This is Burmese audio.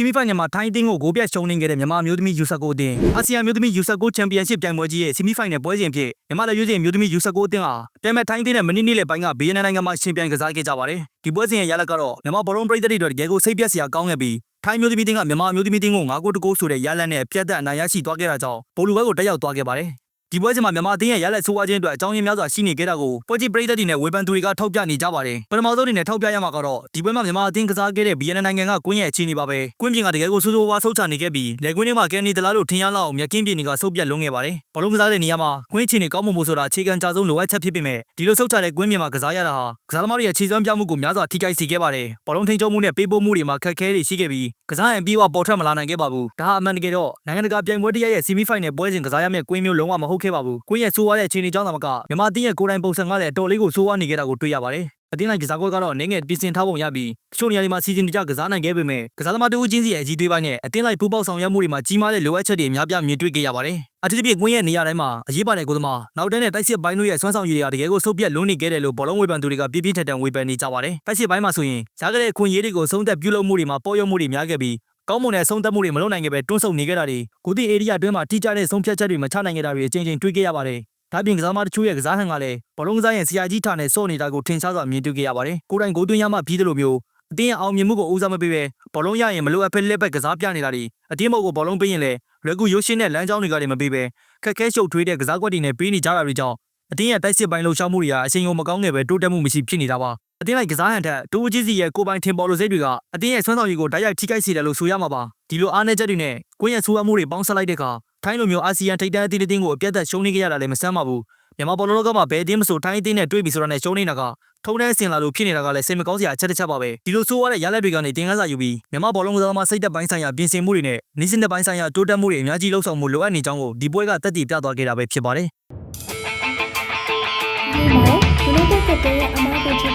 ဆီမီဖိုင်နယ်မှာထိုင်းအသင်းကိုဂိုးပြတ်ရှုံးနေခဲ့တဲ့မြန်မာအမျိုးသမီးယူဆကိုအသင်းအာဆီယံအမျိုးသမီးယူဆကိုချန်ပီယံရှစ်ပြိုင်ပွဲကြီးရဲ့ဆီမီဖိုင်နယ်ပွဲစဉ်ဖြစ်မြန်မာလက်ရွေးစင်အမျိုးသမီးယူဆကိုအသင်းဟာပြိုင်မဲ့ထိုင်းအသင်းနဲ့မနေ့နေ့လယ်ပိုင်းကဘီယန်နိုင်ငံမှာရှင်ပြိုင်ကစားခဲ့ကြပါတယ်ဒီပွဲစဉ်ရဲ့ရလဒ်ကတော့မြန်မာဘောလုံးပရိသတ်တွေအတွက်တကယ်ကိုစိတ်ပြက်စရာကောင်းခဲ့ပြီးထိုင်းမျိုးသမီးတင်းကမြန်မာမျိုးသမီးတင်းကို9ဂိုးတဂိုးဆိုတဲ့ရလဒ်နဲ့ပြတ်သက်အနိုင်ရရှိသွားခဲ့တာကြောင့်ဘောလူဘက်ကိုတက်ရောက်သွားခဲ့ပါတယ် ဒီပွဲစဉ်မှာမြန်မာအသင်းရဲ့ရလက်ဆိုးဝါးခြင်းအတွက်အကြောင်းရင်းများစွာရှိနေခဲ့တာကိုပွဲကြည့်ပရိသတ်တွေနဲ့ဝေဖန်သူတွေကထောက်ပြနေကြပါတယ်ပထမဆုံးအနေနဲ့ထောက်ပြရမှာကတော့ဒီပွဲမှာမြန်မာအသင်းကစားခဲ့တဲ့ဘီယန်နိုင်ငံကကွင်းရဲ့အခြေအနေပါပဲကွင်းပြင်ကတကယ်ကိုဆိုးဆိုးဝါးဆုတ်ချနေခဲ့ပြီးလက်ကွင်းထဲမှာကန်နီတလားလို့ထင်ရလောက်အောင်မြက်ကင်းပြင်တွေကဆုတ်ပြတ်လွန်းခဲ့ပါတယ်ဘောလုံးကစားတဲ့နေရာမှာကွင်းအခြေအနေကောင်းမှုမို့ဆိုတာအခြေခံကြဆုံးလိုအပ်ချက်ဖြစ်ပေမဲ့ဒီလိုဆုတ်ချတဲ့ကွင်းပြင်မှာကစားရတာဟာကစားသမားတွေရဲ့ခြေစွမ်းပြမှုကိုများစွာထိခိုက်စေခဲ့ပါတယ်ဘောလုံးထိန်းချုပ်မှုနဲ့ပေးပို့မှုတွေမှာခက်ခဲတွေရှိခဲ့ပြီးကစားရင်ပြီးဝပေါ်ထွက်မလာနိုင်ခဲ့ပါဘူးဒါဟာအမှန်တကယ်တော့နိုင်ငံတကာပြိုင်ပွဲတစ်ရက်ရဲ့ဆီမီဖိုင်နယ်ပွဲစဉ်ကစားရမယ့်ကွင်းမျိုးလုံးဝမဟုတ်ခဲ့ပါဘူးကွင်းရဲ့ဆိုးဝါးတဲ့အခြေအနေကြောင့်သာမကမြန်မာအသင်းရဲ့ကိုယ်တိုင်ပုံစံကလည်းအတော်လေးကိုဆိုးဝါးနေခဲ့တာကိုတွေ့ရပါတယ်အတင်းလိုက်ကစားကွက်ကတော့အနေငယ်ပြင်ဆင်ထားပုံရပြီးတချို့နေရာတွေမှာစီစဉ်တကျကစားနိုင်ခဲ့ပေမဲ့ကစားသမားတဦးချင်းစီရဲ့အကြီးသွေးပိုင်းနဲ့အတင်းလိုက်ပူးပေါင်းဆောင်ရွက်မှုတွေမှာကြီးမားတဲ့လိုအပ်ချက်တွေအများပြားမြင်တွေ့ခဲ့ရပါတယ်။အထူးသဖြင့်ကွင်းရဲ့နေရာတိုင်းမှာအရေးပါတဲ့ကိုယ်သမားနောက်တန်းနဲ့တိုက်စစ်ပိုင်းတို့ရဲ့ဆွမ်းဆောင်ရည်တွေကတကယ်ကိုဆုပ်ပြတ်လွန်းနေခဲ့တယ်လို့ဘောလုံးဝေဖန်သူတွေကပြပြထန်ထန်ဝေဖန်နေကြပါတယ်။တိုက်စစ်ပိုင်းမှာဆိုရင်ဈာကတဲ့ခွင့်ရေးတွေကိုဆုံးသက်ပြုလုပ်မှုတွေမှာပေါ်ရမှုတွေများခဲ့ပြီး ကောင်းမွန်တဲ့ဆုံးသက်မှုတွေမလုပ်နိုင်ခဲ့ပဲတွန်းဆုတ်နေခဲ့တာတွေကိုတိအေရီးယာအတွင်းမှာတိကျတဲ့ဆုံးဖြတ်ချက်တွေမချနိုင်ခဲ့တာတွေအကြိမ်ကြိမ်တွေ့ခဲ့ရပါတယ်။ဒါပြင်ကစားသမားတချို့ရဲ့ကစားဟန်ကလည်းဘောလုံးကစားရင်ဆရာကြီးထားနဲ့စော့နေတာကိုထင်ရှားစွာမြင်တွေ့ခဲ့ရပါတယ်။ကိုယ်တိုင်ဂိုးသွင်းရမှပြီးတယ်လို့မျိုးအတင်းရဲ့အောင်မြင်မှုကိုဦးစားမပေးပဲဘောလုံးရရင်မလိုအပ်ဖက်လက်ဘက်ကစားပြနေတာတွေအတင်းမောက်ကိုဘောလုံးပေးရင်လည်းလွယ်ကူရိုးရှင်းတဲ့လမ်းကြောင်းတွေကလည်းမပေးပဲခက်ခဲရှုပ်ထွေးတဲ့ကစားကွက်တွေနဲ့ပေးနေကြတာတွေကြောင့်အတင်းရဲ့တိုက်စစ်ပိုင်းလှုပ်ရှားမှုတွေဟာအချိန်ကုန်မကောင်းငယ်ပဲတိုးတက်မှုမရှိဖြစ်နေတာပါ အတင်းလိုက်ကစားဟန်ထက်တိုးကြီးစီရဲ့ကိုပိုင်ထင်ပေါ်လို့စိတ်တွေကအတင်းရဲ့ဆွမ်းဆောင်ရည်ကိုတိုက်ရိုက်ထိခိုက်စေတယ်လို့ဆိုရမှာပါဒီလိုအားနည်းချက်တွေနဲ့ကိုယ့်ရဲ့ဆိုးဝါးမှုတွေပေါင်းစပ်လိုက်တဲ့အခါထိုင်းလိုမျိုးအာဆီယံထိပ်တန်းအသင်းတစ်ကိုအပြတ်သက်ရှုံးနေကြရတာလည်းမဆန်းပါဘူးမြန်မာဘောလုံးလောကမှာဘယ်အသင်းမဆိုထိုင်းအသင်းနဲ့တွေ့ပြီဆိုတာနဲ့ရှုံးနေတာကထုံးတဲ့ဆင်လာလို့ဖြစ်နေတာကလည်းစိတ်မကောင်းစရာအချက်တစ်ချက်ပါပဲဒီလိုဆိုးရတဲ့ရလက်တွေကနေတင်ကားစာယူပြီးမြန်မာဘောလုံးကစားသမားစိတ်သက်ပိုင်းဆိုင်ရာပြင်ဆင်မှုတွေနဲ့နီးစနစ်ပိုင်းဆိုင်ရာတိုးတက်မှုတွေအများကြီးလှုပ်ဆောင်မှုလိုအပ်နေကြောင်းကိုဒီပွဲကတက်တည်ပြသွားခဲ့တာပဲဖြစ်ပါတယ်ဒီမှာ